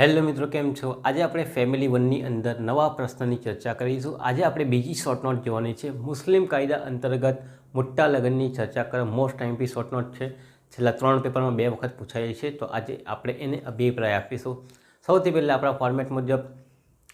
Hello મિત્રો, કેમ છો? આજે આપણે ફેમિલી વનની અંદર નવા પ્રશ્નની ચર્ચા કરીશું. આજે આપણે બીજી શોર્ટ નોટ જોવાની છે. મુસ્લિમ કાયદા અંતર્ગત મોટા લગ્નની ચર્ચા કર મોસ્ટ ટાઈમપી શોર્ટ નોટ છે. છેલ્લા ત્રણ પેપરમાં બે વખત પૂછાય છે. તો આજે આપણે એને અભિપ્રાય આપીશું. સૌથી પહેલાં આપણા ફોર્મેટ મુજબ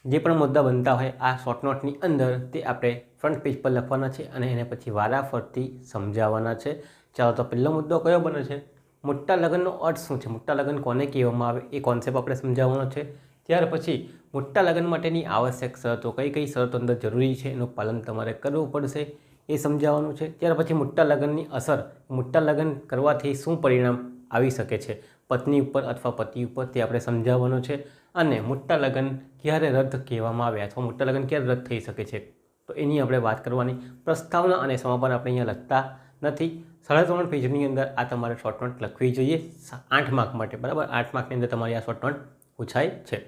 જે પણ મુદ્દા બનતા હોય આ શોર્ટ નોટની અંદર તે આપણે ફ્રન્ટ પેજ પર લખવાના છે અને એને પછી વારાફરતી સમજાવવાના છે. ચાલો તો પહેલો મુદ્દો કયો બને છે? મોટા લગ્નનો અર્થ શું છે? મોટા લગ્ન કોને કહેવામાં આવે? એ કોન્સેપ્ટ આપણે સમજાવવાનો છે. ત્યાર પછી મોટા લગ્ન માટેની આવશ્યક શરતો, કઈ કઈ શરતો અંદર જરૂરી છે એનું પાલન તમારે કરવું પડશે એ સમજાવવાનું છે. ત્યાર પછી મોટા લગ્નની અસર, મોટા લગ્ન કરવાથી શું પરિણામ આવી શકે છે? પત્ની ઉપર અથવા પતિ ઉપર તે આપણે સમજાવવાનું છે. અને મોટા લગ્ન ક્યારે રદ કહેવામાં આવે અથવા મોટા લગ્ન ક્યારે રદ થઈ શકે છે? તો એની આપણે વાત કરવાની. પ્રસ્તાવના અને સમાપન આપણે અહીંયા લખતા નથી. સાડા ત્રણ પેજની અંદર આ તમારે શોર્ટ નોટ લખવી જોઈએ. આઠ માર્ક માટે, બરાબર? આઠ માર્કની અંદર તમારી આ શોર્ટ નોટ પૂછાય છે.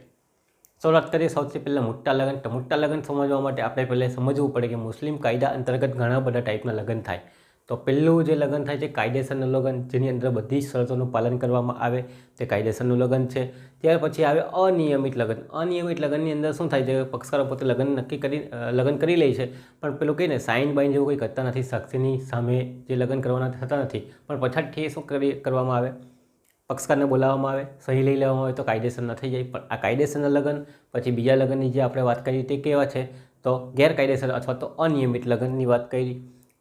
શરૂઆત કરીએ સૌથી પહેલાં મોટા લગ્ન. તો મોટા લગ્ન સમજવા માટે આપણે પહેલાં સમજવું પડે કે મુસ્લિમ કાયદા અંતર્ગત ઘણા બધા ટાઈપના લગ્ન થાય. તો પહેલું જે લગ્ન થાય છે, કાયદેસરનું લગ્ન, જેની અંદર બધી શરતોનું પાલન કરવામાં આવે, તે કાયદેસરનું લગ્ન છે. ત્યાર પછી આવે અનિયમિત લગ્ન. અનિયમિત લગ્નની અંદર શું થાય છે, પક્ષકારો પોતે લગ્ન નક્કી કરી લગ્ન કરી લે છે, પણ પેલું કહીને સાઇન બાઇન જેવું કંઈ કરતા નથી સાક્ષીની સામે જે લગ્ન કરવાના થતા નથી, પણ પછાતથી શું કરી, કરવામાં આવે? પક્ષકારને બોલાવવામાં આવે, સહી લઈ લેવામાં આવે તો કાયદેસર ન થઈ જાય. પણ આ કાયદેસરના લગ્ન, પછી બીજા લગ્નની જે આપણે વાત કરી તે કેવા છે? તો ગેરકાયદેસર અથવા તો અનિયમિત લગ્નની વાત કરી.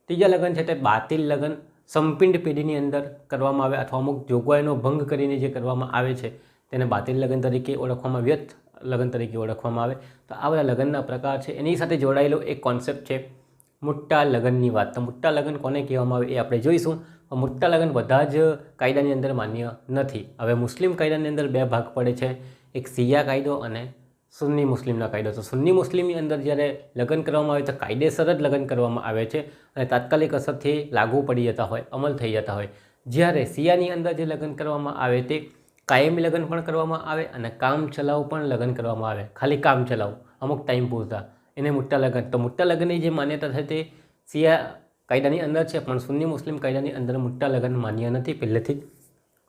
ત્રીજા લગ્ન છે તે બાતિલ લગ્ન. સંપિંડ પેઢીની અંદર કરવામાં આવે અથવા અમુક જોગવાઈનો ભંગ કરીને જે કરવામાં આવે છે, તેને બાતિલ લગ્ન તરીકે ઓળખવામાં વ્યર્થ લગ્ન તરીકે ઓળખવામાં આવે. તો આ બધા લગ્નના પ્રકાર છે. એની સાથે જોડાયેલો એક કોન્સેપ્ટ છે મોટા લગ્નની વાત. તો મોટા લગ્ન કોને કહેવામાં આવે એ આપણે જોઈશું. પણ મોટા લગ્ન બધા જ કાયદાની અંદર માન્ય નથી. હવે મુસ્લિમ કાયદાની અંદર બે ભાગ પડે છે. એક સિયા કાયદો અને સુન્ની મુસ્લિમના કાયદો તો સુન્ની મુસ્લિમની અંદર જ્યારે લગ્ન કરવામાં આવે તો કાયદેસર જ લગ્ન કરવામાં આવે છે અને તાત્કાલિક અસરથી લાગુ પડી જતા હોય, અમલ થઈ જતા હોય. જ્યારે શિયાની અંદર જે લગ્ન કરવામાં આવે તે કાયમી લગ્ન પણ કરવામાં આવે અને કામ ચલાવ પણ લગ્ન કરવામાં આવે. ખાલી કામ ચલાવ, અમુક ટાઈમ પૂરતા. એને મોટા લગ્ન. તો મોટા લગ્નની જે માન્યતા છે તે શિયા કાયદાની અંદર છે, પણ સુન્ની મુસ્લિમ કાયદાની અંદર મોટા લગ્ન માન્ય નથી. પહેલેથી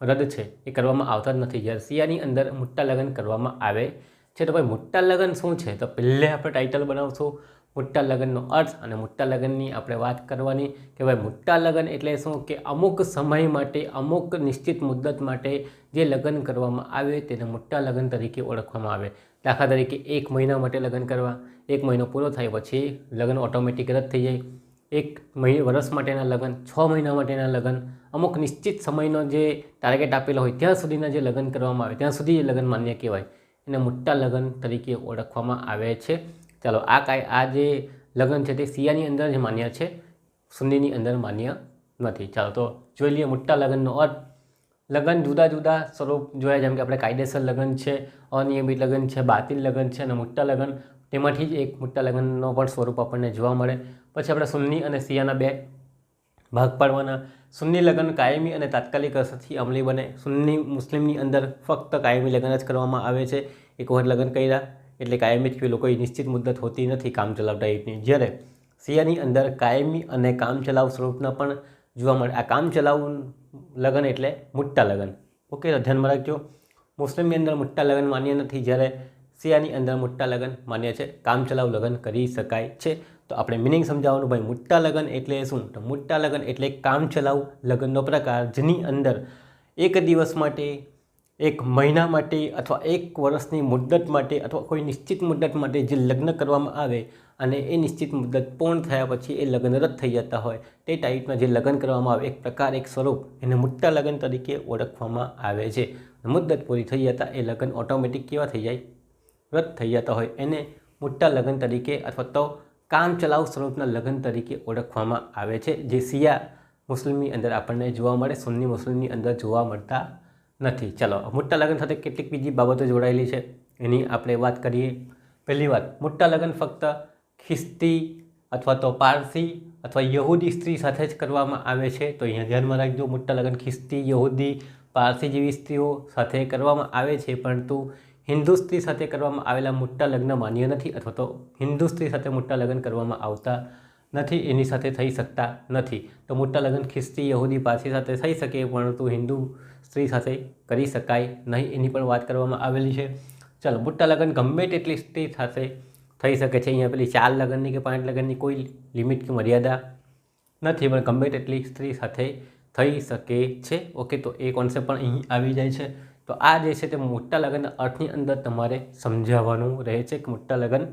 રદ છે. એ કરવામાં આવતા જ નથી. જ્યારે શિયાની અંદર મોટા લગ્ન કરવામાં આવે છે તો ભાઈ મોટા લગ્ન શું છે? તો પહેલે આપણે ટાઇટલ બનાવશું, મોટા લગ્નનો અર્થ અને મોટા લગ્નની આપણે વાત કરવાની કે ભાઈ મોટા લગ્ન એટલે શું? કે અમુક સમય માટે, અમુક નિશ્ચિત મુદ્દત માટે જે લગ્ન કરવામાં આવે તેને મોટા લગ્ન તરીકે ઓળખવામાં આવે. દાખલા તરીકે એક મહિના માટે લગ્ન કરવા, એક મહિનો પૂરો થાય પછી લગ્ન ઓટોમેટિક રદ થઈ જાય. એક મહિ, વર્ષ માટેના લગ્ન, છ મહિના માટેના લગ્ન, અમુક નિશ્ચિત સમયનો જે ટાર્ગેટ આપેલો હોય ત્યાં સુધીના જે લગ્ન કરવામાં આવે, ત્યાં સુધી એ લગ્ન માન્ય કહેવાય. એને મોટા લગ્ન તરીકે ઓળખવામાં આવે છે. ચાલો, આ કાંઈ, આ જે લગ્ન છે તે શિયાની અંદર જ માન્ય છે સુન્નીની અંદર માન્ય નથી. ચાલો, તો જોઈ લઈએ મોટા લગ્નનો અર્થ. લગ્ન જુદા જુદા સ્વરૂપ જોયા, જેમ કે આપણે કાયદેસર લગ્ન છે, અનિયમિત લગ્ન છે, બાતિલ લગ્ન છે અને મોટા લગ્ન. તેમાંથી જ એક મોટા લગ્નનો પણ સ્વરૂપ આપણને જોવા મળે. પછી આપણે સુન્ની અને સિયાના બે ભાગ પાડવાના સુન્ની લગ્ન કાયમી અને તાત્કાલિક અસરથી અમલી બને. સુન્ની મુસ્લિમની અંદર ફક્ત કાયમી લગ્ન જ કરવામાં આવે છે. એક વખત લગ્ન કર્યા એટલે કાયમી જ પેલો કોઈ નિશ્ચિત મુદ્દત હોતી નથી કામ ચલાવ ટાઈપની જ્યારે સિયાની અંદર કાયમી અને કામ ચલાવ સ્વરૂપના પણ જોવા મળે. આ કામ ચલાવ લગ્ન એટલે મોટા લગ્ન. ઓકે ધ્યાનમાં રાખજો. મુસ્લિમની અંદર મોટા લગ્ન માન્ય નથી. જ્યારે સિયાની અંદર મોટા લગ્ન માન્ય છે. કામ ચલાવ લગ્ન કરી શકાય છે. તો આપણે મિનિંગ સમજાવવાનું ભાઈ મોટા લગ્ન એટલે શું? તો મોટા લગ્ન એટલે કામ ચલાવ, લગ્નનો પ્રકાર જેની અંદર એક દિવસ માટે, એક મહિના માટે અથવા એક વર્ષની મુદ્દત માટે અથવા કોઈ નિશ્ચિત મુદ્દત માટે જે લગ્ન કરવામાં આવે અને એ નિશ્ચિત મુદ્દત પૂર્ણ થયા પછી એ લગ્ન રદ થઈ જતા હોય, તે ટાઈપના જે લગ્ન કરવામાં આવે, એક પ્રકાર, એક સ્વરૂપ એને મોટા લગ્ન તરીકે ઓળખવામાં આવે છે. મુદ્દત પૂરી થઈ જતાં એ લગ્ન ઓટોમેટિક કેવા થઈ જાય? રદ થઈ જતા હોય. એને મોટા લગ્ન તરીકે અથવા તો કામ ચલાવ સ્વરૂપના લગ્ન તરીકે ઓળખવામાં આવે છે, જે સિયા મુસ્લિમની અંદર આપણને જોવા મળે, સુન્ની મુસ્લિમની અંદર જોવા મળતા નથી. ચલો, મોટા લગ્ન સાથે કેટલીક બીજી બાબતો જોડાયેલી છે, એની આપણે વાત કરીએ. પહેલી વાત, મોટા લગ્ન ફક્ત ખ્રિસ્તી અથવા તો પારસી અથવા યહૂદી સ્ત્રી સાથે જ કરવામાં આવે છે. તો અહીંયા ધ્યાનમાં રાખજો, મોટા લગ્ન ખ્રિસ્તી, યહૂદી, પારસી જેવી સ્ત્રીઓ સાથે કરવામાં આવે છે, પરંતુ હિન્દુ સ્ત્રી સાથે કરવામાં આવેલા મોટા લગ્ન માન્ય નથી અથવા તો હિન્દુ સ્ત્રી સાથે મોટા લગ્ન કરવામાં આવતા નથી, એની સાથે થઈ શકતા નથી. તો મોટા લગ્ન ખ્રિસ્તી, યહૂદી, પારસી સાથે થઈ શકે, પરંતુ હિન્દુ સ્ત્રી સાથે કરી શકાય નહીં એની પણ વાત કરવામાં આવેલી છે. ચાલો મોટા લગ્ન ગમે તેટલી સ્ત્રી સાથે થઈ શકે છે. અહીંયા પેલી ચાર લગ્નની કે પાંચ લગ્નની કોઈ લિમિટ કે મર્યાદા નથી, પણ ગમે તેટલી સ્ત્રી સાથે થઈ શકે છે. ઓકે, તો એ કોન્સેપ્ટ પણ અહીં આવી જાય છે. તો આ જે છે તે મોટા લગ્નના અર્થની અંદર તમારે સમજાવવાનું રહે છે કે મોટા લગ્ન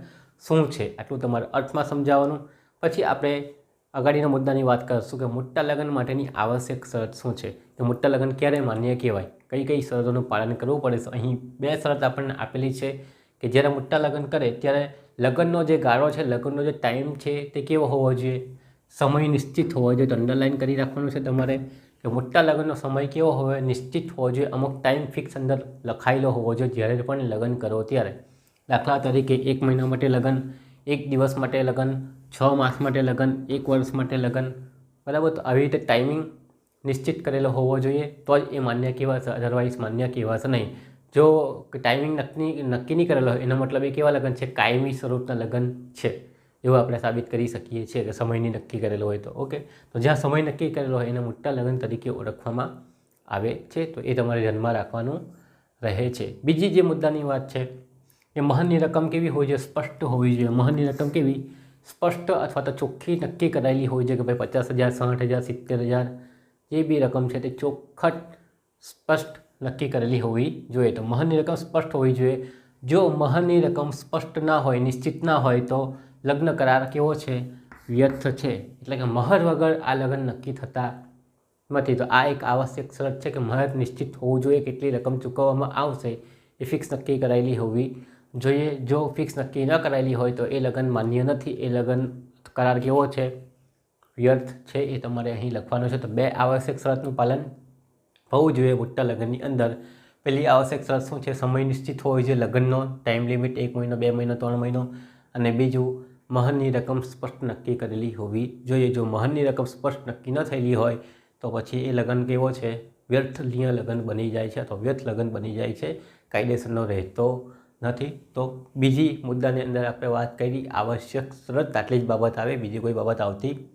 શું છે? આટલું તમારે અર્થમાં સમજાવવાનું. પછી આપણે અગાડીના મુદ્દાની વાત કરીશું કે મોટા લગ્ન માટેની આવશ્યક શરત શું છે? કે મોટા લગ્ન ક્યારે માન્ય કહેવાય? કઈ કઈ શરતોનું પાલન કરવું પડે છે? અહીં બે શરત આપણને આપેલી છે કે જ્યારે મોટા લગ્ન કરે ત્યારે લગ્નનો જે ગાળો છે, લગ્નનો જે ટાઈમ છે તે કેવો હોવો જોઈએ? સમય નિશ્ચિત હોવો જોઈએ. તો અંડરલાઇન કરી રાખવાનું છે તમારે. કે મોટા લગ્નનો સમય કેવો હોવો નિશ્ચિત હોવો જોઈએ. અમુક ટાઈમ ફિક્સ અંદર લખાયેલો હોવો જોઈએ, જ્યારે પણ લગ્ન કરો ત્યારે. દાખલા તરીકે એક મહિના માટે લગ્ન, એક દિવસ માટે લગ્ન, છ માસ માટે લગ્ન, એક વર્ષ માટે લગ્ન. બરાબર? તો આવી રીતે ટાઈમિંગ નિશ્ચિત કરેલો હોવો જોઈએ. તો જ એ માન્ય કહેવાશે અધરવાઇઝ માન્ય કહેવાશે નહીં. જો ટાઈમિંગ નક્કી નક્કી નહીં કરેલો હોય, એનો મતલબ એ કેવા લગ્ન છે? કાયમી સ્વરૂપના લગ્ન છે. એવું આપણે સાબિત કરી શકીએ છીએ કે સમયની નક્કી કરેલો હોય તો ઓકે તો જ્યાં સમય નક્કી કરેલો હોય એને મોટા લગ્ન તરીકે ઓળખવામાં આવે છે, તો એ તમારે ધ્યાનમાં રાખવાનું રહે છે. બીજી જે મુદ્દાની વાત છે એ મહનની રકમ કેવી હોય છે સ્પષ્ટ હોવી જોઈએ. મહનની રકમ કેવી? સ્પષ્ટ અથવા તો ચોખ્ખી નક્કી કરાયેલી હોય છે કે ભાઈ પચાસ હજાર, સાઠ હજાર, સિત્તેર હજાર, જે બી રકમ છે તે ચોખ્ખટ સ્પષ્ટ નક્કી કરેલી હોવી જોઈએ. તો મહનની રકમ સ્પષ્ટ હોવી જોઈએ. જો મહનની રકમ સ્પષ્ટ ના હોય, નિશ્ચિત ના હોય, તો લગ્ન કરાર કેવો છે? વ્યર્થ છે. એટલે કે મહર વગર આ લગ્ન નક્કી થતા નથી. તો આ એક આવશ્યક શરત છે કે મહર નિશ્ચિત હોવું જોઈએ કેટલી રકમ ચૂકવવામાં આવશે એ ફિક્સ નક્કી કરાયેલી હોવી જોઈએ. જો ફિક્સ નક્કી ન કરાયેલી હોય તો એ લગ્ન માન્ય નથી. એ લગ્ન કરાર કેવો છે? વ્યર્થ છે એ તમારે અહીં લખવાનું છે. તો બે આવશ્યક શરતનું પાલન હોવું જોઈએ મોટા લગ્નની અંદર. પહેલી આવશ્યક શરત શું છે? સમય નિશ્ચિત હોવો જોઈએ લગ્નનો. ટાઈમ લિમિટ એક મહિનો, બે મહિનો, ત્રણ મહિનો અને બીજું મહનની રકમ સ્પષ્ટ નક્કી કરેલી હોવી જોઈએ. જો મહનની રકમ સ્પષ્ટ નક્કી ન થયેલી હોય, તો પછી એ લગ્ન કેવો છે? વ્યર્થલીય લગ્ન બની જાય છે અથવા વ્યર્થ લગ્ન બની જાય છે, કાયદેસરનો રહેતો નથી. તો બીજી મુદ્દાની અંદર આપણે વાત કરી, આવશ્યક શરત આટલી જ બાબત આવે, બીજી કોઈ બાબત આવતી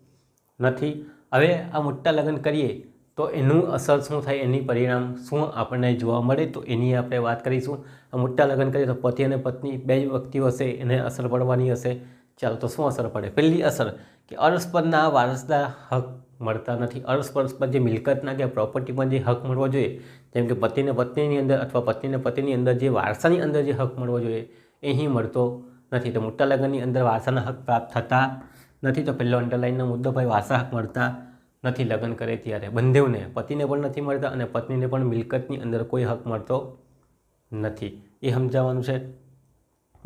નથી. હવે આ મોટા લગ્ન કરીએ, તો એનું અસર શું થાય, એની પરિણામ શું આપણને જોવા મળે, તો એની આપણે વાત કરીશું. આ મોટા લગ્ન કરીએ તો પતિ અને પત્ની, બે જ વ્યક્તિઓ હશે, એને અસર પડવાની હશે. ચાલો તો શું અસર પડે? પહેલી અસર કે અરસપરના વારસદાર હક મળતા નથી. અરસપરસ્પર જે મિલકતના કે પ્રોપર્ટીમાં જે હક મળવો જોઈએ, જેમ કે પતિને પત્નીની અંદર અથવા પત્નીને પતિની અંદર જે વારસાની અંદર જે હક મળવો જોઈએ, એ મળતો નથી. તો મોટા લગ્નની અંદર વારસાના હક પ્રાપ્ત થતા નથી. તો પહેલો અંડરલાઇનનો મુદ્દો, ભાઈ વારસા હક મળતા નથી લગ્ન કરે ત્યારે. બંધેવને પતિને પણ નથી મળતા અને પત્નીને પણ મિલકતની અંદર કોઈ હક મળતો નથી. એ સમજાવવાનું છે?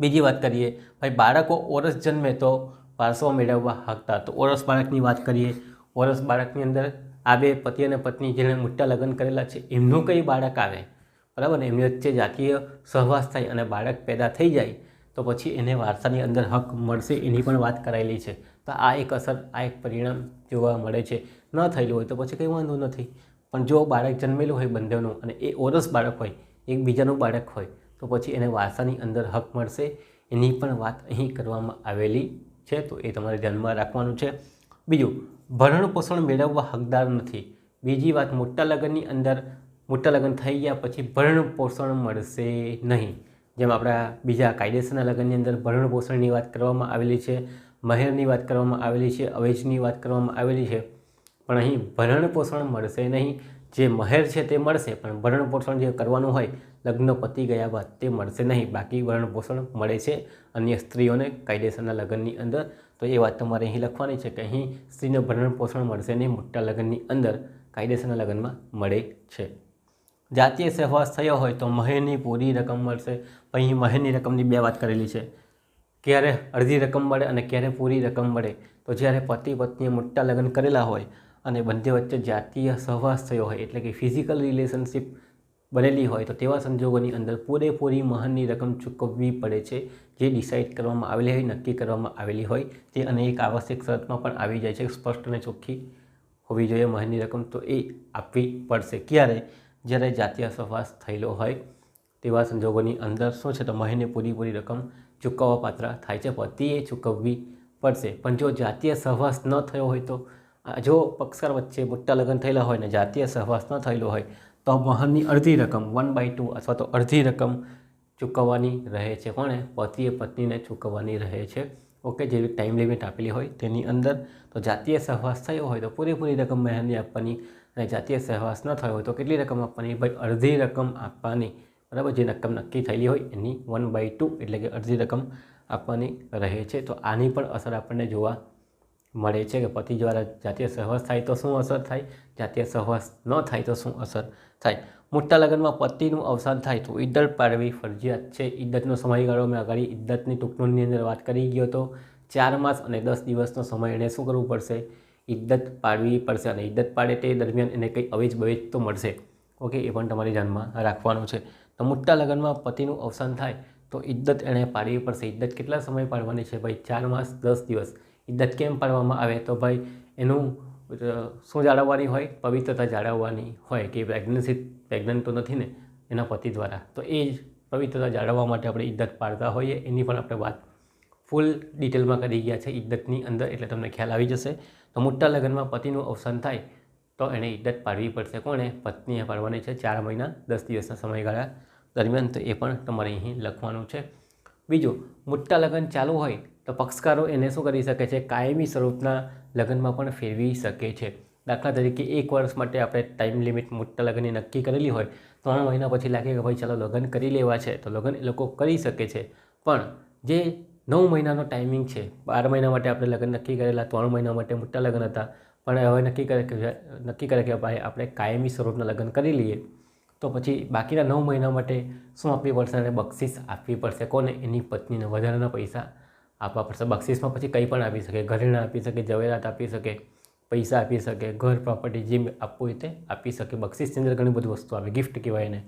બીજી વાત કરીએ, ભાઈ બાળકો ઓરસ જન્મે તો વારસો મેળવવા હકતા. તો ઓરસ બાળકની વાત કરીએ, ઓરસ બાળકની અંદર આ બે પતિ અને પત્ની જેણે મોટા લગ્ન કરેલા છે, એમનું કંઈ બાળક આવે? બરાબર ને? એમની વચ્ચે જાતીય સહવાસ થાય અને બાળક પેદા થઈ જાય, તો પછી એને વારસાની અંદર હક મળશે એની પણ વાત કરાયેલી છે. તો આ એક અસર, આ એક પરિણામ જોવા મળે છે. ન થયેલું હોય તો પછી કંઈ વાંધો નથી. પણ જો બાળક જન્મેલું હોય બંધવનું અને એ ઓરસ બાળક હોય, એકબીજાનું બાળક હોય તો પછી એને વારસાની અંદર હક મળશે. એની પણ વાત અહીં કરવામાં આવેલી છે, તો એ તમારે ધ્યાનમાં રાખવાનું છે. બીજું, ભરણ પોષણ મેળવવા હકદાર નથી. બીજી વાત, મોટા લગ્નની અંદર, મોટા લગ્ન થઈ ગયા પછી ભરણ પોષણ મળશે નહીં. જેમ આપણા બીજા કાયદેસરના લગ્નની અંદર ભરણ પોષણની વાત કરવામાં આવેલી છે, મહેરની વાત કરવામાં આવેલી છે, અવેજની વાત કરવામાં આવેલી છે. પણ અહીં ભરણ પોષણ મળશે નહીં. જે મહેર છે તે મળશે, પણ ભરણ જે કરવાનું હોય, લગ્ન પતી ગયા બાદ તે મળશે નહીં. બાકી ભરણ મળે છે અન્ય સ્ત્રીઓને કાયદેસરના લગ્નની અંદર. તો એ વાત તમારે અહીં લખવાની છે કે અહીં સ્ત્રીને ભરણ મળશે નહીં, મોટા લગ્નની અંદર કાયદેસરના લગ્નમાં મળે છે. જાતીય સહવાસ થયો હોય તો મહેરની પૂરી રકમ મળશે. અહીં મહેરની રકમની બે વાત કરેલી છે. ક્યારે અડધી રકમ મળે અને ક્યારે પૂરી રકમ મળે? તો જ્યારે પતિ પત્નીએ મોટા લગ્ન કરેલા હોય અને બંને વચ્ચે જાતીય સહવાસ થયો હોય એટલે કે ફિઝિકલ રિલેશનશિપ બનેલી હોય તો તેવા સંજોગોની અંદર પૂરેપૂરી મહનની રકમ ચૂકવવી પડે છે, જે ડિસાઇડ કરવામાં આવેલી હોય, નક્કી કરવામાં આવેલી હોય. તે અને એક આવશ્યક શરતમાં પણ આવી જાય છે. સ્પષ્ટ અને ચોખ્ખી હોવી જોઈએ મહાનની રકમ તો એ આપવી પડશે. ક્યારે? જ્યારે જાતીય સહવાસ થયેલો હોય તેવા સંજોગોની અંદર. શું છે? તો મહિને પૂરીપૂરી રકમ ચૂકવવા પાત્ર થાય છે. પતિએ ચૂકવવી પડશે. પણ જો જાતીય સહવાસ ન થયો હોય તો જો પક્ષકાર વચ્ચે મોટા લગ્ન થયેલા હોય ને જાતીય સહવાસ ન થયેલો હોય, તો મહરની અડધી રકમ વન બાય ટુ અથવા તો અડધી રકમ ચૂકવવાની રહે છે. કોણે? પતિએ પત્નીને ચૂકવવાની રહે છે. ઓકે જેવી ટાઈમ લિમિટ આપેલી હોય તેની અંદર, તો જાતીય સહવાસ થયો હોય તો પૂરેપૂરી રકમ મહેરની આપવાની અને જાતીય સહવાસ ન થયો હોય તો કેટલી રકમ આપવાની? ભાઈ, અડધી રકમ આપવાની. બરાબર? જે રકમ નક્કી થયેલી હોય એની વન બાય ટુ એટલે કે અડધી રકમ આપવાની રહે છે. તો આની પણ અસર આપણને જોવા મળે છે કે પતિ દ્વારા જાતીય સહવાસ થાય તો શું અસર થાય? જાતીય સહવાસ ન થાય તો શું અસર થાય? મોટા લગ્નમાં પતિનું અવસાન થાય તો ઇદ્દત પાડવી ફરજિયાત છે. ઇદ્દતનો સમયગાળો મેં આગળ ઇદ્દતની ટૂંકનોની અંદર વાત કરી ગયો તો ચાર માસ અને દસ દિવસનો સમય એણે શું કરવું પડશે? ઇદ્દત પાડવી પડશે અને ઇદ્દત પાડે તે દરમિયાન એને કંઈ અવેજ બવેજ તો મળશે. ઓકે, એ પણ તમારી ધ્યાનમાં રાખવાનું છે. તો મોટા લગ્નમાં પતિનું અવસાન થાય તો ઇદ્દત એણે પાડવી પડશે. ઇદ્દત કેટલા સમય પાડવાની છે ભાઈ? ચાર માસ, દસ દિવસ. ઇદ્દત કેમ પાડવામાં આવે? તો ભાઈ, એનું શું જાળવવાની હોય? પવિત્રતા જાળવવાની હોય કે પ્રેગ્નન્સી પ્રેગ્નન્ટ તો નથી ને, એના પતિ દ્વારા. તો એ જ પવિત્રતા જાળવવા માટે આપણે ઇદ્દત પાડતા હોઈએ, એની પણ આપણે વાત ફૂલ ડિટેલમાં કરી ગયા છે ઇદ્દતની અંદર, એટલે તમને ખ્યાલ આવી જશે. તો મોટા લગ્નમાં પતિનું અવસાન થાય, તો એણે ઇદ્દત પાડવી પડશે. કોણે? પત્નીએ પાડવાની છે ચાર મહિના, દસ દિવસના સમયગાળા દરમિયાન. તો એ પણ તમારે અહીં લખવાનું છે. બીજું, મોટા લગ્ન ચાલુ હોય તો પક્ષકારો એને શું કરી શકે છે? કાયમી સ્વરૂપના લગ્નમાં પણ ફેરવી શકે છે. દાખલા તરીકે એક વર્ષ માટે આપણે ટાઈમ લિમિટ મોટા લગ્નની નક્કી કરેલી હોય, ત્રણ મહિના પછી લાગે કે ભાઈ ચાલો લગ્ન કરી લેવા છે, તો લગ્ન એ લોકો કરી શકે છે. પણ જે નવ મહિનાનો ટાઈમિંગ છે, બાર મહિના માટે આપણે લગ્ન નક્કી કરેલા, ત્રણ મહિના માટે મોટા લગ્ન હતા, પણ હવે નક્કી કરે કે, નક્કી કરે કે ભાઈ આપણે કાયમી સ્વરૂપના લગ્ન કરી લઈએ, તો પછી બાકીના નવ મહિના માટે શું આપવી પડશે? અને બક્ષિસ આપવી પડશે. કોને? એની પત્નીને. વધારાના પૈસા આપવા પડશે. બક્ષિસમાં પછી કંઈ પણ આપી શકે. ઘરેણાં આપી શકે, જવેરાત આપી શકે, પૈસા આપી શકે, ઘર પ્રોપર્ટી જે આપવું હોય તે આપી શકે. બક્ષિસની અંદર ઘણી બધી વસ્તુ આવે. ગિફ્ટ કહેવાય એને.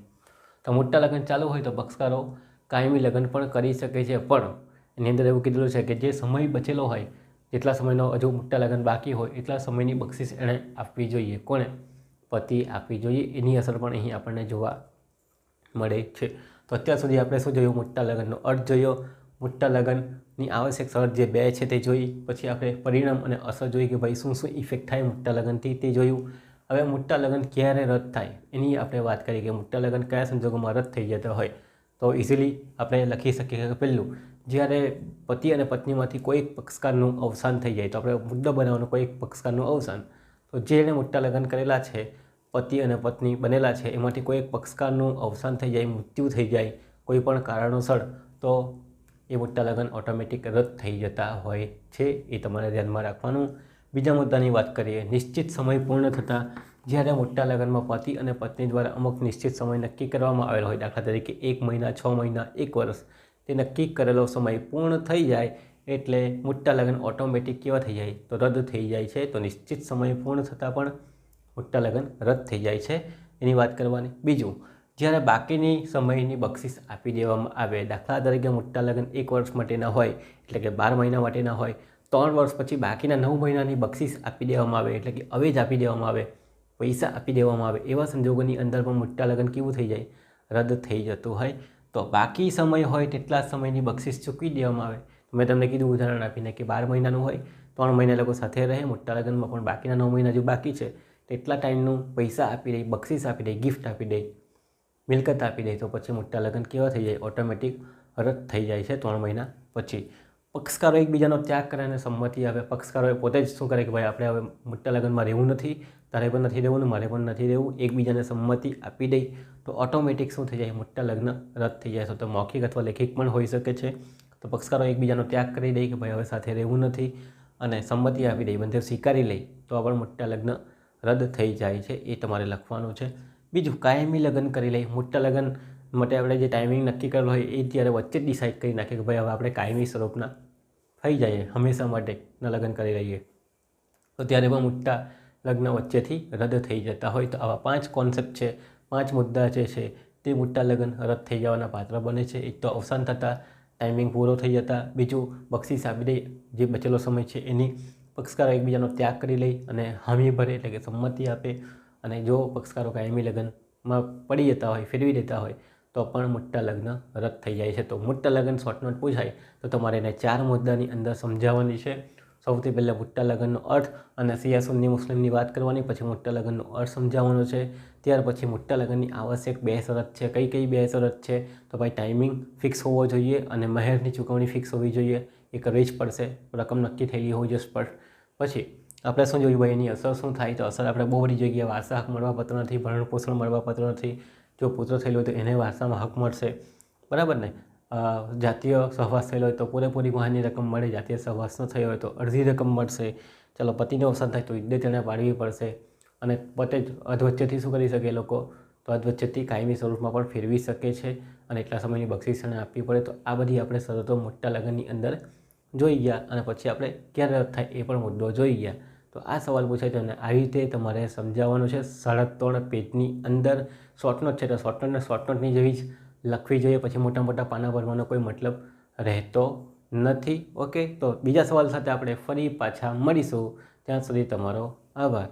તો મોટા લગ્ન ચાલુ હોય તો પક્ષકારો કાયમી લગ્ન પણ કરી શકે છે. પણ એની અંદર એવું કીધેલું છે કે જે સમય બચેલો હોય, જેટલા સમયનો હજુ મોટા લગ્ન બાકી હોય, એટલા સમયની બક્ષિસ એણે આપવી જોઈએ. કોણે? પતિ આપવી જોઈએ. એની અસર પણ અહીં આપણને જોવા મળે છે. તો અત્યાર સુધી આપણે શું જોયું? મોટા લગ્નનો અર્થ જોયો. મોટા લગ્નની આવશ્યક શરત જે બે છે તે જોઈ. પછી આપણે પરિણામ અને અસર જોઈ કે ભાઈ શું શું ઇફેક્ટ થાય મોટા લગ્નથી તે જોયું. હવે મોટા લગ્ન ક્યારે રદ થાય એની આપણે વાત કરીએ કે મોટા લગ્ન કયા સંજોગોમાં રદ થઈ જતા હોય. તો ઇઝીલી આપણે લખી શકીએ કે પહેલું, જ્યારે પતિ અને પત્નીમાંથી કોઈ એક પક્ષકારનું અવસાન થઈ જાય, તો આપણે મુદ્દો બનાવવાનું કોઈ એક પક્ષકારનું અવસાન. તો જેણે મોટા લગ્ન કરેલા છે, પતિ અને પત્ની બનેલા છે, એમાંથી કોઈ એક પક્ષકારનું અવસાન થઈ જાય, મૃત્યુ થઈ જાય, કોઈ પણ કારણોસર, તો એ મોટા લગ્ન ઓટોમેટિક રદ થઈ જતા હોય છે એ તમારે ધ્યાનમાં રાખવાનું. બીજા મુદ્દાની વાત કરીએ, નિશ્ચિત સમય પૂર્ણ થતાં જ્યારે મોટા લગ્નમાં પતિ અને પત્ની દ્વારા અમુક નિશ્ચિત સમય નક્કી કરવામાં આવેલો હોય, દાખલા તરીકે એક મહિના, છ મહિના, એક વર્ષ, તે નક્કી કરેલો સમય પૂર્ણ થઈ જાય એટલે મોટા લગ્ન ઓટોમેટિક કેવા થઈ જાય? તો રદ થઈ જાય છે. તો નિશ્ચિત સમય પૂર્ણ થતાં પણ મોટા લગ્ન રદ થઈ જાય છે. એની વાત કરવાની બીજું જ્યારે બાકીની સમયની બક્ષિસ આપી દેવામાં આવે, દાખલા તરીકે મોટા લગ્ન એક વર્ષ માટેના હોય, એટલે કે બાર મહિના માટેના હોય, ત્રણ વર્ષ પછી બાકીના નવ મહિનાની બક્ષિસ આપી દેવામાં આવે, એટલે કે અવેજ આપી દેવામાં આવે, પૈસા આપી દેવામાં આવે, એવા સંજોગોની અંદર પણ મોટા લગ્ન કેવું થઈ જાય? રદ થઈ જતું હોય. તો બાકી સમય હોય તેટલા સમયની બક્ષિસ ચૂકવી દેવામાં આવે. મેં તમને કીધું ઉદાહરણ આપીને કે બાર મહિનાનું હોય, ત્રણ મહિના લોકો સાથે રહે, મોટા લગ્નમાં પણ બાકીના નવ મહિના જો બાકી છે, તેટલા ટાઈમનું પૈસા આપી દે, બક્ષિસ આપી દે ગિફ્ટ આપી દે. મિલકત આપી દે તો પછી મોટા લગ્ન કેવા થઈ જાય? ઓટોમેટિક રદ થઈ જાય છે ત્રણ મહિના પછી. પક્ષકારો એકબીજાનો ત્યાગ કરે અને સંમતિ આવે પક્ષકારોએ પોતે જ શું કરે કે ભાઈ, આપણે હવે મોટા લગ્નમાં રહેવું નથી, તારે પણ નથી રહેવું ને મારે પણ નથી રહેવું. એકબીજાને સંમતિ આપી દઈ તો ઓટોમેટિક શું થઈ જાય? મોટા લગ્ન રદ થઈ જાય. તો મૌખિક અથવા લેખિક પણ હોઈ શકે છે. તો પક્ષકારો એકબીજાનો ત્યાગ કરી દે કે ભાઈ, હવે સાથે રહેવું નથી અને સંમતિ આપી દે. બંને સ્વીકારી લે તો પણ મોટા લગ્ન રદ થઈ જાય છે. એ તમારે લખવાનું છે. બીજું કાયમી લગ્ન કરી લઈએ. મોટા લગ્ન માટે આપણે જે ટાઈમિંગ નક્કી કરેલો હોય એ ત્યારે વચ્ચે ડિસાઇડ કરી નાખીએ કે ભાઈ હવે આપણે કાયમી સ્વરૂપના થઈ જઈએ, હંમેશા માટેના લગ્ન કરી લઈએ. તો ત્યારે પણ મોટા લગ્ન વચ્ચેથી રદ થઈ જતા હોય. તો આવા પાંચ કોન્સેપ્ટ છે, પાંચ મુદ્દા જે છે તે મોટા લગ્ન રદ થઈ જવાના પાત્ર બને છે. એક તો અવસાન થતાં ટાઈમિંગ પૂરો થઈ જતા, બીજું બક્ષિસ આપી દે જે બચેલો સમય છે એની પક્ષકારો એકબીજાનો ત્યાગ કરી લઈ અને હામી ભરે એટલે કે સંમતિ આપે. અને જો પક્ષકારો કાયમી લગ્નમાં પડી જતા હોય, ફેરવી દેતા હોય, તો પણ મોટા લગ્ન રદ થઈ જાય છે. તો મોટા લગ્ન શોર્ટ નોટ પૂછાય, તો તમારે એને ચાર મુદ્દાની અંદર સમજાવવાની છે. સૌથી પહેલાં મોટા લગ્નનો અર્થ અને સિયાસુન્ની મુસ્લિમની વાત કરવાની, પછી મોટા લગ્નનો અર્થ સમજાવવાનો છે. ત્યાર પછી મોટા લગ્નની આવશ્યક બે શરત છે. કઈ કઈ બે શરત છે? તો ભાઈ ટાઈમિંગ ફિક્સ હોવો જોઈએ અને મહેરની ચૂકવણી ફિક્સ હોવી જોઈએ. એ કરવી જ પડશે, રકમ નક્કી થયેલી હોવી જોઈએ સ્પષ્ટ. પછી આપણે શું જોયું ભાઈ, એની અસર શું થાય? તો અસર આપણે બહુ બધી જગ્યાએ વારસા હક મળવાપાત્ર નથી ભરણ પોષણ મળવાપાત્ર નથી. જો પુત્ર થયેલો હોય તો એને વારસામાં હક મળશે. બરાબર ને? જાતીય સહવાસ થયેલો હોય તો પૂરેપૂરી મહાની રકમ મળે. જાતીય સહવાસ ન થયો હોય તો અડધી રકમ મળશે. ચાલો, પતિનું અવસાન થાય તો ઈદ્દે તેને પાડવી પડશે. અને પોતે જ અધવચ્ચેથી શું કરી શકે લોકો? તો અધવચ્ચેથી કાયમી સ્વરૂપમાં પણ ફેરવી શકે છે અને એટલા સમયની બક્ષિસ એને આપવી પડે. તો આ બધી આપણે શરતો મોટા લગ્નની અંદર જોઈ ગયા અને પછી આપણે ક્યારે રદ થાય એ પણ મુદ્દો જોઈ ગયા. તો આ સવાલ પૂછાય છે અને આવી રીતે તમારે સમજાવવાનું છે. સાડા ત્રણ પેજની અંદર શોર્ટનોટ છે. તો શોર્ટનોટને શોર્ટનોટની શોર્ટ જેવી જ લખવી જોઈએ. પછી મોટા મોટા પાના ભરવાનો કોઈ મતલબ રહેતો નથી. ઓકે તો બીજા સવાલ સાથે આપણે ફરી પાછા મળીશું. ત્યાં સુધી તમારો આભાર.